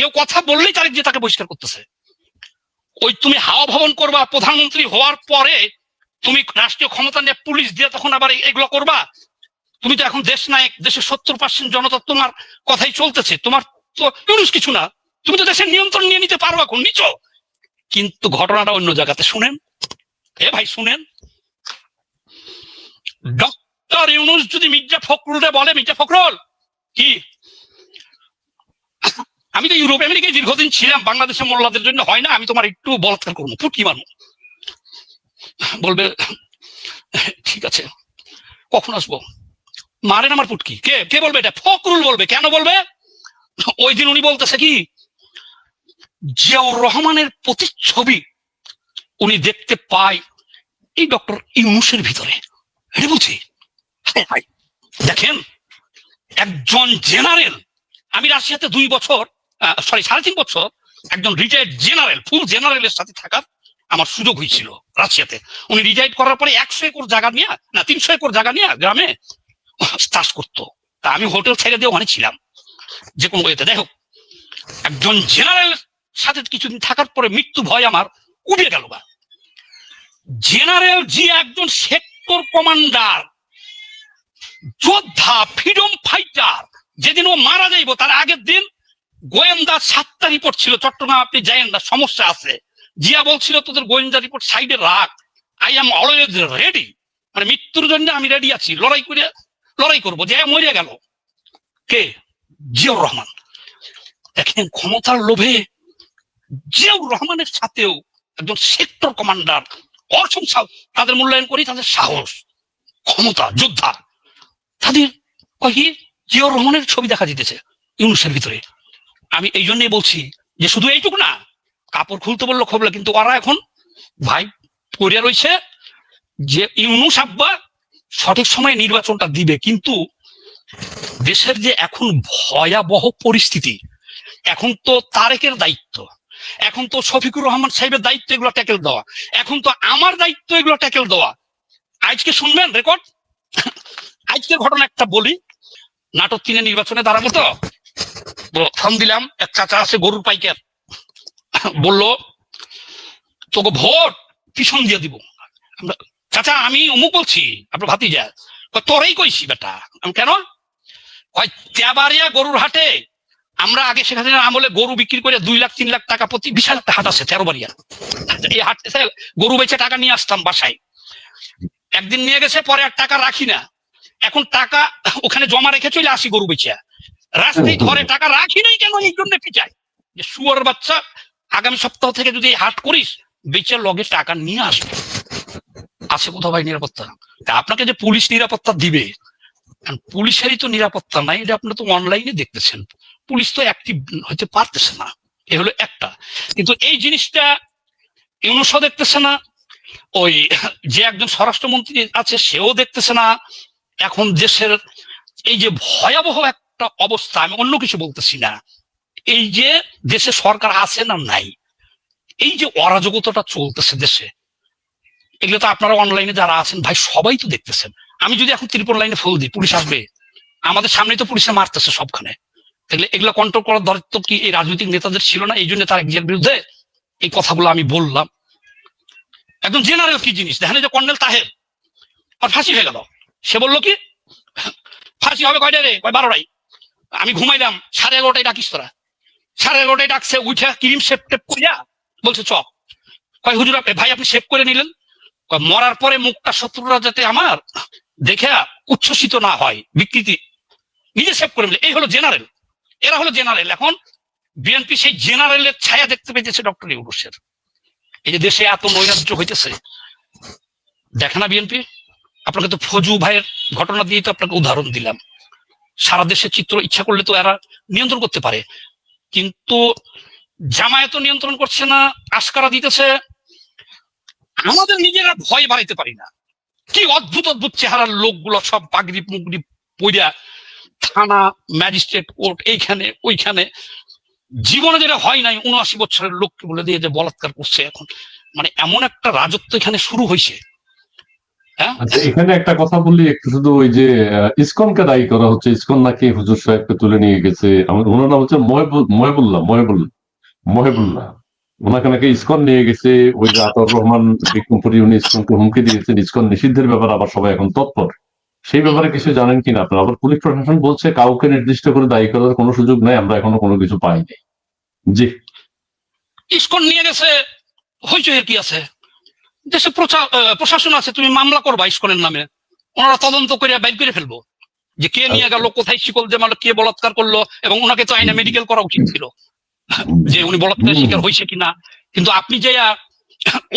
কেউ কথা বললেই তারিখ দিয়ে তাকে বহিষ্কার করতেছে। ওই তুমি হাওয়া ভবন করবা, প্রধানমন্ত্রী হওয়ার পরে তুমি রাষ্ট্রীয় ক্ষমতা নিয়ে পুলিশ দিয়ে তখন আবার এগুলো করবা? তুমি তো এখন দেশ নায়ক, দেশের সত্তর পার্সেন্ট জনতা তোমার কথাই চলতেছে, তোমার তো ইউনুস কিছু না। তুমি তো দেশের নিয়ন্ত্রণ নিয়ে নিতে পারো এখন নিচো কিন্তু ঘটনাটা অন্য জায়গাতে শুনেন। এ ভাই, শুনেন। ডক্টর ইউনুস যদি মির্জা ফখরুলরে বলে, মির্জা ফখরুল, কি? আমি তো ইউরোপ আমেরিকায় দীর্ঘদিন ছিলাম বাংলাদেশের মোল্লাদের জন্য হয় না, আমি তোমার একটু বলাৎকার করব ফুটকি মারবো। বলবে, ঠিক আছে, কখন আসব? মারেন আমার পুটকি। কে? কে বলবে এটা? ফখরুল বলবে। কেন বলবে? ওই দিন উনি বলতেছে কি, জিয়াউর রহমানের প্রতিচ্ছবি উনি দেখতে পায় এই ডক্টর ইউনুসের ভিতরে। এটা বলছি। দেখেন, একজন জেনারেল, আমি রাশিয়াতে দুই বছর সরি সাড়ে তিন বছর একজন রিটায়ার্ড জেনারেল ফুল জেনারেলের সাথে থাকার আমার সুযোগ হয়েছিল রাশিয়াতে। উনি রিটায়ার্ড করার পরে একশো একর জায়গা নিয়ে, না, তিনশো একর জায়গা নিয়ে গ্রামে চাষ করতো। তা আমি হোটেল ছেড়ে দিয়ে ওখানে ছিলাম, যে কোনো ওয়েতে। দেখো একজন জেনারেল সাথে কিছুদিন থাকার পরে মৃত্যু ভয় আমার উঠে গেল বা। জেনারেল জি একজন সেক্টর কমান্ডার যোদ্ধা ফ্রিডম ফাইটার যেদিন ও মারা যাইব, তার আগের দিন গোয়েন্দা সাতটা রিপোর্ট ছিল, চট্টগ্রাম আপনি যাইয়েন না, সমস্যা আছে। জিয়া বলছিল, তোদের গোয়েন্দা রিপোর্ট সাইডে রাখ। আই এম অলওয়েজ রেডি মানে মৃত্যুর জন্য আমি রেডি আছি। লড়াই করে, লড়াই করব। যে মরে গেল। কে? জিয়াউর রহমান। দেখেন, ক্ষমতার লোভে জিয়াউর রহমানের সাথেও একজন সেক্টর কমান্ডার অসংখ্য তাদের মূল্যায়ন করি, তাদের সাহস, ক্ষমতা, যোদ্ধা। তাদের কয় কি জিয়াউর রহমানের ছবি দেখা দিতেছে ইউনুসের ভিতরে। আমি এই জন্যই বলছি যে শুধু এইটুকু না, কাপড় খুলতে বলল, খবলে, কিন্তু ওরা এখন ভাই পড়ে রয়েছে যে ইউনুস আব্বা সঠিক সময়ে নির্বাচনটা দিবে, কিন্তু দেশের যে এখন ভয়াবহ পরিস্থিতি, এখন তো তারেকের দায়িত্ব, এখন তো শফিকুর রহমান সাহেবের দায়িত্ব এগুলো ট্যাকেল দেওয়া, এখন তো আমার দায়িত্ব এগুলো ট্যাকেল দেওয়া। আজকে শুনবেন রেকর্ড? আজকে ঘটনা একটা বলি, নাটক তিনে নির্বাচনে দাঁড়াবো তো? ফোন দিলাম এক চাচা আছে গরুর পাইকার। বলল তোকে ভোট পিছন দিয়ে দিব। চাচা আমি অমুক বলছি আপনার ভাতিজা। কয়, তোরেই কইছি বেটা। আমি কেন? তেবারিয়া গরুর হাটে আমরা আগে সেখানে আমলে গরু বিক্রি করে দুই লাখ তিন লাখ টাকা প্রতি বিশাল একটা হাট আছে তেরো বাড়িয়া এই হাট গরু বেচে টাকা নিয়ে আসতাম বাসায়। একদিন নিয়ে গেছে পরে আর টাকা রাখি না। এখন টাকা ওখানে জমা রেখে চলে আসি গরু বেচা রাস্তায় ধরে টাকা রাখি নাই কেন? এই জন্য পিচাই যে শুয়ার বাচ্চা আগামী সপ্তাহ থেকে যদি হাট করিস বেচার লগে টাকা নিয়ে আসবে। আছে কোথাও ভাই নিরাপত্তা? তা আপনাকে যে পুলিশ নিরাপত্তা দিবে কারণ পুলিশেরই তো নিরাপত্তা নাই এটা আপনারা তো অনলাইনে দেখতেছেন। পুলিশ তো অ্যাক্টিভ হতে পারতেছে না। এ হলো একটা। কিন্তু এই জিনিসটা ইউনুসও দেখতেছে না ওই যে একজন স্বরাষ্ট্রমন্ত্রী আছে সেও দেখতেছে না। এখন দেশের এই যে ভয়াবহ একটা অবস্থা, আমি অন্য কিছু বলতেছি না। এই যে দেশে সরকার আছে না নাই, এই যে অরাজকতাটা চলতেছে দেশে, এগুলো তো আপনারা অনলাইনে যারা আছেন, ভাই, সবাই তো দেখতেছেন। আমি যদি এখন ত্রিপুরা লাইনে ফুল দিই, পুলিশ আসবে। আমাদের সামনেই তো পুলিশে মারতেছে সবখানে। তাহলে এগুলো কন্ট্রোল করার দায়িত্ব কি এই রাজনৈতিক নেতাদের ছিল না? এই জন্য তার একজনের বিরুদ্ধে এই কথাগুলো আমি বললাম। একদম জেনারেল কি জিনিস? দেখেন যে কর্নেল তাহের, আর ফাঁসি হয়ে গেল। সে বলল কি, ফাঁসি হবে কয়টা রে? কয় বারোটাই আমি ঘুমাইলাম, সাড়ে এগারোটায় ডাকিস তোরা। সাড়ে এগারোটায় ডাকছে উঠে ক্রিম সেপ টেপ করিয়া বলছে, চ। কয়, হুজুর, আপনি ভাই, আপনি সেভ করে নিলেন? মরার পরে মুখটা শত্রুরা যাতে আমার দেখে উচ্ছ্বসিত না হয়, বিকৃতি। নিজে সেভ করে নিলে এই হলো জেনারেল। এরা হলো জেনারেল। এখন বিএনপি সেই জেনারেলের ছায়া দেখতে পেয়েছে ডক্টর ইউনুসের এই যে দেশে এত নৈরাজ্য হইতেছে, দেখে না বিএনপি? আপনাকে তো ফজু ভাইয়ের ঘটনা দিয়ে তো আপনাকে উদাহরণ দিলাম। সারা দেশের চিত্র ইচ্ছা করলে তো এরা নিয়ন্ত্রণ করতে পারে। কিন্তু জামায়াত নিয়ন্ত্রণ করছে না আস্কারা দিতেছে। আমাদের নিজেরা ভয় বাড়াইতে পারি না। কি অদ্ভুত অদ্ভুত চেহারার লোকগুলো সব পাগড়ি মুগড়ি পইরা থানা, ম্যাজিস্ট্রেট কোর্ট এইখানে, ওইখানে। জীবনে যেটা হয় নাই, উনআশি বছরের লোককে বলে দিয়ে যে বলাৎকার করছে এখন। মানে এমন একটা রাজত্ব এখানে শুরু হয়েছে হ্যাঁ আচ্ছা এখানে একটা কথা বললি একটু শুধু ওই যে ইসকনকে দায়ী করা হচ্ছে। ইসকন নাকি হুজুর সাহেবকে তুলে নিয়ে গেছে। আমার ওনার নাম হচ্ছে মহেবুল মহেবুল্লাহ মহেবুল মহেবুল্লাহ। ওনাকে নাকি ইসকন নিয়ে গেছে। ওই যে আতর রহমান বিক্রমপুরি উনি ইসকনকে হুমকি দিয়েছেন। ইসকন নিষিদ্ধের ব্যাপারে আবার সবাই এখন তৎপর। সেই ব্যাপারে কিছু জানেন কিনা আপনারা? আবার পুলিশ প্রশাসন বলছে কাউকে নির্দিষ্ট করে দায়ী করার কোনো সুযোগ নাই আমরা এখনও কোনো কিছু পাইনি। জি। ইস্কন নিয়ে গেছে হইচই কি আছে? দেশে প্রশাসন আছে তুমি মামলা করবা ইস্কনের নামে। ওনারা তদন্ত করে বাইর করে ফেলব। যে কে নিয়ে গেল কোথায় শিকল যে মারলো কে বলাৎকার করল এবং ওনাকে তো আইনা মেডিকেল করা উচিত ছিল। যে উনি বলাৎকার শিকার হয়েছে কিনা। কিন্তু আপনি যে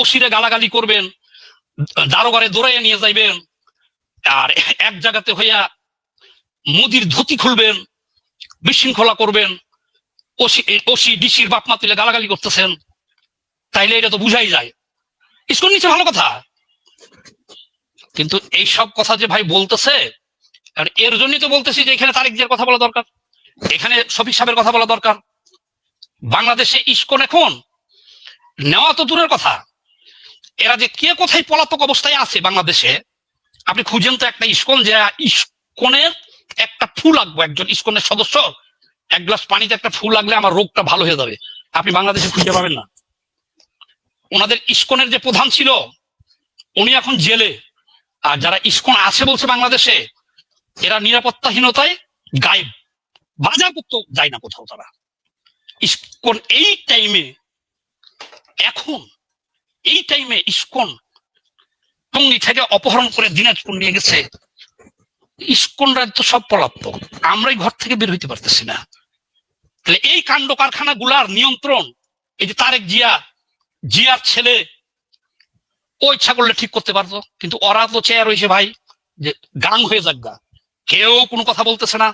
ওসিরে গালাগালি করবেন দারোগারে দৌড়াইয়া নিয়ে যাইবেন আর এক জায়গাতে হইয়া মোদির ধুতি খুলবেন বিশৃঙ্খলা করবেন ওসি ওসি ডিসির বাপ মা তুলে গালাগালি করতেছেন তাইলে এটা তো বুঝাই যায়। স্কুল নিচে ভালো কথা। কিন্তু এই সব কথা যে ভাই বলতেছে, আর এর জন্যই তো বলতেছি যে এখানে তারিক কথা বলা দরকার। এখানে শফিক সাহেবের কথা বলা দরকার। বাংলাদেশে ইস্কন এখন নেওয়া তো দূরের কথা। এরা যে কে কোথায় পলাতক অবস্থায় আছে বাংলাদেশে, আপনি খুঁজেন তো একটা ইস্কন যে ইস্কনের একটা ফুল লাগবো, একজন ইস্কনের সদস্য, এক গ্লাস পানিতে একটা ফুল লাগলে আমার রোগটা ভালো হয়ে যাবে। আপনি বাংলাদেশে খুঁজে পাবেন না। ওনাদের ইস্কনের যে প্রধান ছিল, উনি এখন জেলে। আর যারা ইস্কন আছে বলছে বাংলাদেশে, এরা নিরাপত্তাহীনতায় গায়েব। করতে যায় না কোথাও তারা। ইস্কন এই টাইমে এখন এই টাইমে ইস্কন টঙ্গি থেকে অপহরণ করে দিনাজপুর নিয়ে গেছে। ইস্কন রাজ্য সব পলাতক আমরাই ঘর থেকে বের হইতে পারতেছি না। তাহলে এই কাণ্ড কারখানা গুলার নিয়ন্ত্রণ, এই যে তারেক জিয়া জিয়ার ছেলে ও ইচ্ছা করলে ঠিক করতে পারতো। কিন্তু ওরা তো চেয়ার রয়েছে ভাই যে গাং হয়ে যাক গা। কেউ কোনো কথা বলতেছে না।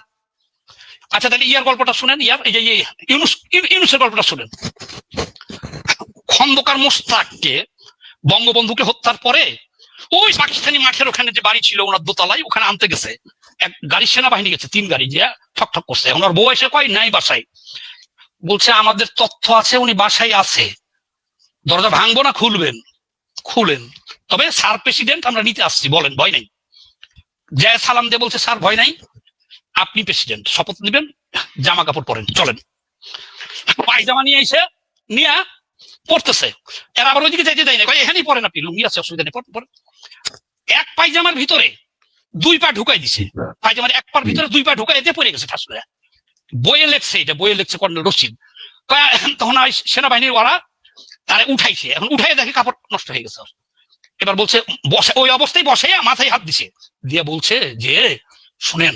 আচ্ছা তাহলে ইয়ার গল্পটা শুনেন। ইয়ার এই যে ইউনুস ইউনুসের গল্পটা শুনেন। খন্দকার মোস্তাককে বঙ্গবন্ধুকে হত্যার পরে ওই পাকিস্তানি মাঠের ওখানে যে বাড়ি ছিল, ওনার দোতলায়, ওখানে আনতে গেছে। এক গাড়ি সেনাবাহিনী গেছে, তিন গাড়ি যে ঠক ঠক করছে। ওনার বউ এসে কয়, নাই বাসায়। বলছে, আমাদের তথ্য আছে, উনি বাসায় আছে। দরজা ভাঙবো না, খুলবেন। খুলেন। তবে স্যার প্রেসিডেন্ট আমরা নিতে আসছি, বলেন, ভয় নাই। জয় সালাম দিয়ে বলছে, স্যার, ভয় নাই। আপনি প্রেসিডেন্ট শপথ নেবেন, জামা কাপড় পরেন, চলেন। পায়জামা নিয়ে এসে নিয়ে পড়তেছে এরা আবার ওইদিকে যাইতে দেয় না এখানেই পড়েন আপনি, লুঙ্গি আছে, অসুবিধা নেই পড়েন। এক পায়জামার ভিতরে দুই পা ঢুকাই দিছে। পায়জামার এক পার ভিতরে দুই পা ঢুকাই দিয়ে পড়ে গেছে ঠাস বইয়ে লেখছে এটা, বইয়ে লেখছে কর্নেল রশিদ। তখন সেনাবাহিনীর ওরা তারে উঠাইছে। এখন উঠাই দেখে কাপড় নষ্ট হয়ে গেছে। এবার বলছে বসে ওই অবস্থায় বসে মাথায় হাত দিছে। দিয়ে বলছে যে শুনেন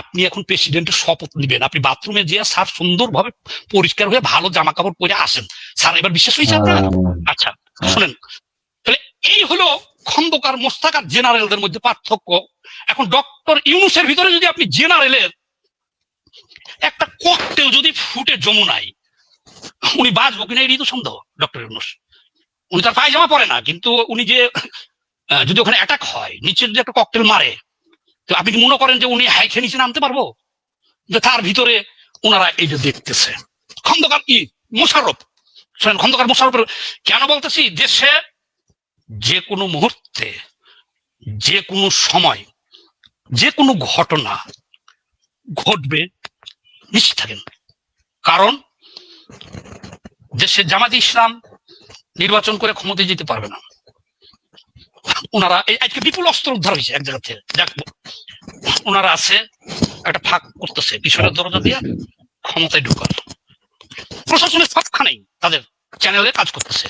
আপনি এখন প্রেসিডেন্টের শপথ নিবেন। আপনি বাথরুমে যে স্যার সুন্দরভাবে পরিষ্কার হয়ে ভালো জামা কাপড় পরে আসেন। স্যার এবার বিশ্বাস হয়েছে আপনার? আচ্ছা শুনেন তাহলে এই হলো খন্দকার মোস্তাক আর জেনারেলদের মধ্যে পার্থক্য। এখন ডক্টর ইউনুসের ভিতরে যদি আপনি জেনারেলের একটা ককটেল যদি ফুটে যমুনায় উনি বাঁচবো কিনা এরই তো সন্দেহ ডক্টর ইউনুস। উনি তার পায়জামা পরে না, কিন্তু উনি যে যদি ওখানে অ্যাটাক হয় নিচে যদি একটা ককটেল মারে, তো আপনি কি মনে করেন যে উনি হাইখে নিচে নামতে পারব? যে তার ভিতরে ওনারা এইটা দেখতেছে। খন্দকার কি মোশারফ শোনেন, খন্দকার মোশারফের কেন বলতেছি? দেশে যে কোনো মুহূর্তে, যে কোনো সময়, যে কোনো ঘটনা ঘটবে, নিশ্চিত থাকেন। কারণ দেশে জামাত ইসলাম নির্বাচন করে ক্ষমতায় যেতে পারবে না। ওনারা এই আজকে বিপুল অস্ত্র উদ্ধার হয়েছে এক জায়গা থেকে। ওনারা আছে একটা ফাঁক করতেছে পিছনের দরজা দিয়ে ক্ষমতায় ঢুকার। প্রশাসনের সবখানেই তাদের চ্যানেলে কাজ করতেছে।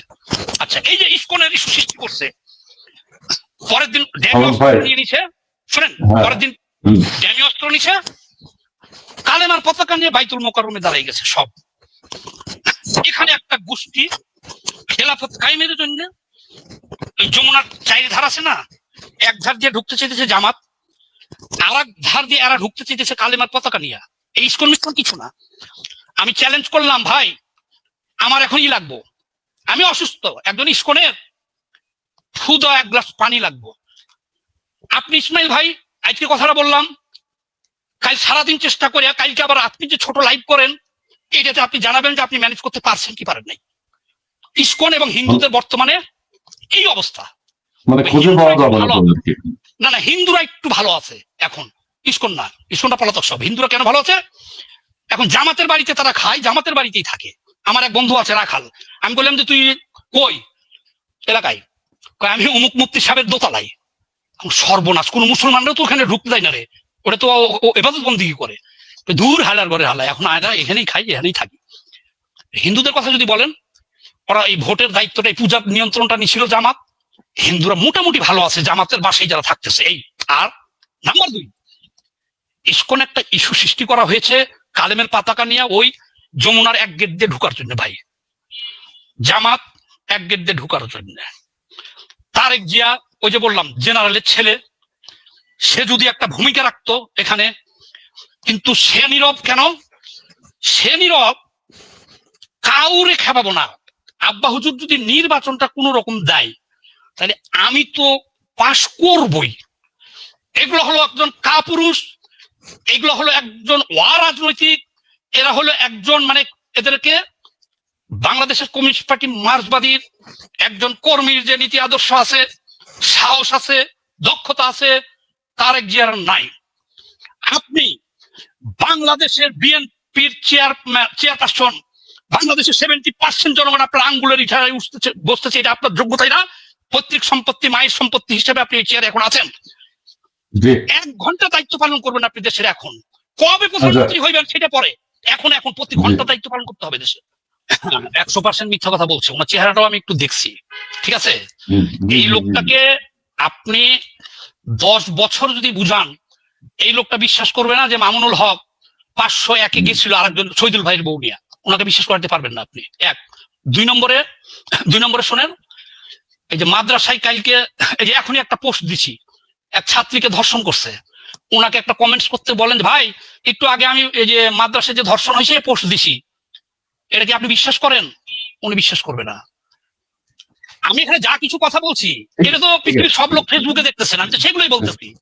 আচ্ছা এই যে ইস্কনের ইস্যু সৃষ্টি করছে পরের দিন ড্যামি অস্ত্র নিয়ে নিছে। শোনেন হ্যাঁ। পরের দিন ড্যামি অস্ত্র নিছে। কালেমার পতাকা নিয়ে বাইতুল মোকাররমে দাঁড়াই গেছে সব। এখানে একটা গোষ্ঠী খেলাফত কায়েমের জন্য যমুনার চারি ধার আছে না? এক ধার দিয়ে ঢুকতে চাইতেছে জামাত আর এক ধার দিয়ে এরা ঢুকতে চাইতেছে কালেমার পতাকা নিয়ে। এই ইস্কন মিস্কন কিছু না। আমি চ্যালেঞ্জ করলাম, ভাই, আমার এখনই লাগবো। আমি অসুস্থ, একজন ইস্কনের। ফুদা এক গ্লাস পানি লাগবো। আপনি ইসমাইল ভাই, আজকে কথাটা বললাম, কাল সারাদিন চেষ্টা করে, কালকে আবার আপনি যে ছোট লাইভ করেন এটাতে আপনি জানাবেন যে আপনি ম্যানেজ করতে পারছেন কি পারেন নাই। ইস্কন এবং হিন্দুদের বর্তমানে এই অবস্থা। মানে খুঁজে পাওয়া যাবে না না হিন্দুরা একটু ভালো আছে এখন। ইস্কন না ইস্কনটা পলাতক সব। হিন্দুরা কেন ভালো আছে? এখন জামাতের বাড়িতে তারা খায় জামাতের বাড়িতেই থাকে। আমার এক বন্ধু আছে রাখাল। আমি বললাম যে তুই কই? এলাকায়। কয়, আমি অমুক মুক্তি সাহেবের দোতলায়। সর্বনাশ কোন মুসলমানরাও তো ওখানে ঢুকতে দেয় না রে। ওটা তো এবাদত বন্দি করে? দূর হালার ঘরে হালায় এখন আয়রা এখানেই খাই, এখানেই থাকি। হিন্দুদের কথা যদি বলেন, ওরা এই ভোটের দায়িত্বটা, এই পূজার নিয়ন্ত্রণটা নিছিল জামাত। হিন্দুরা মোটামুটি ভালো আছে, জামাতের বাসায় যারা থাকতেছে। এই আর নাম্বার দুই, ইসকন একটা ইস্যু সৃষ্টি করা হয়েছে কালেমের পাতাকা নিয়ে ওই যমুনার এক গেট দিয়ে ঢুকার জন্য ভাই। জামাত এক গেট দিয়ে ঢুকার জন্য। তারেক জিয়া, ওই যে বললাম জেনারেলের ছেলে, সে যদি একটা ভূমিকা রাখতো এখানে কিন্তু সে নীরব কেন? সে নীরব কাউরে খেপাবো না। আব্বা হুজুর যদি নির্বাচনটা কোন রকম দেয়, তাহলে আমি তো পাশ করবই। এগুলো হলো একজন কাপুরুষ, এগুলো হলো একজন অরাজনৈতিক, এরা হলো একজন মানে এদেরকে বাংলাদেশের কমিউনিস্ট পার্টি মার্ক্সবাদীর একজন কর্মীর যে নীতি আদর্শ আছে, সাহস আছে, দক্ষতা আছে, তার এক জিয়ার নাই। আপনি বাংলাদেশের বিএনপির চেয়ার চেয়ারপারসন বাংলাদেশের সেভেন্টি পার্সেন্ট জনগণ আপনার আঙ্গুলের ইঠায় উঠতেছে বসতেছে এটা আপনার যোগ্যতাই না? পৈতৃক সম্পত্তি মায়ের সম্পত্তি হিসেবে আপনি এই চেয়ারে এখন আছেন। এক ঘণ্টা দায়িত্ব পালন করবেন আপনি দেশের এখন। কবে প্রধানমন্ত্রী হইবেন সেটা পরে। এখন এখন প্রতি ঘণ্টা দায়িত্ব পালন করতে হবে দেশে। একশো পার্সেন্ট মিথ্যা কথা বলছে ওনার চেহারাটাও আমি একটু দেখছি। ঠিক আছে? এই লোকটাকে আপনি দশ বছর যদি বুঝান এই লোকটা বিশ্বাস করবে না যে মামুনুল হক পাঁচশো একে গেছিল আরেকজন শহীদুল ভাইয়ের বউ নিয়ে। ওনাকে বিশ্বাস করতে পারবেন না আপনি। এক। দুই নম্বরে দুই নম্বরে শোনেন এই যে মাদ্রাসায় কালকে এই যে এখনই একটা পোস্ট দিছি এক ছাত্রীকে ধর্ষণ করছে। ওনাকে একটা কমেন্টস করতে বলেন ভাই একটু আগে আমি এই যে মাদ্রাসায় যে ধর্ষণ হয়েছে পোস্ট দিছি। এটা কি আপনি বিশ্বাস করেন? উনি বিশ্বাস করবে না। আমি এখানে যা কিছু কথা বলছি এটা তো পৃথিবীর সব লোক ফেসবুকে দেখতেছেন আমি তো সেগুলোই বলতেছি।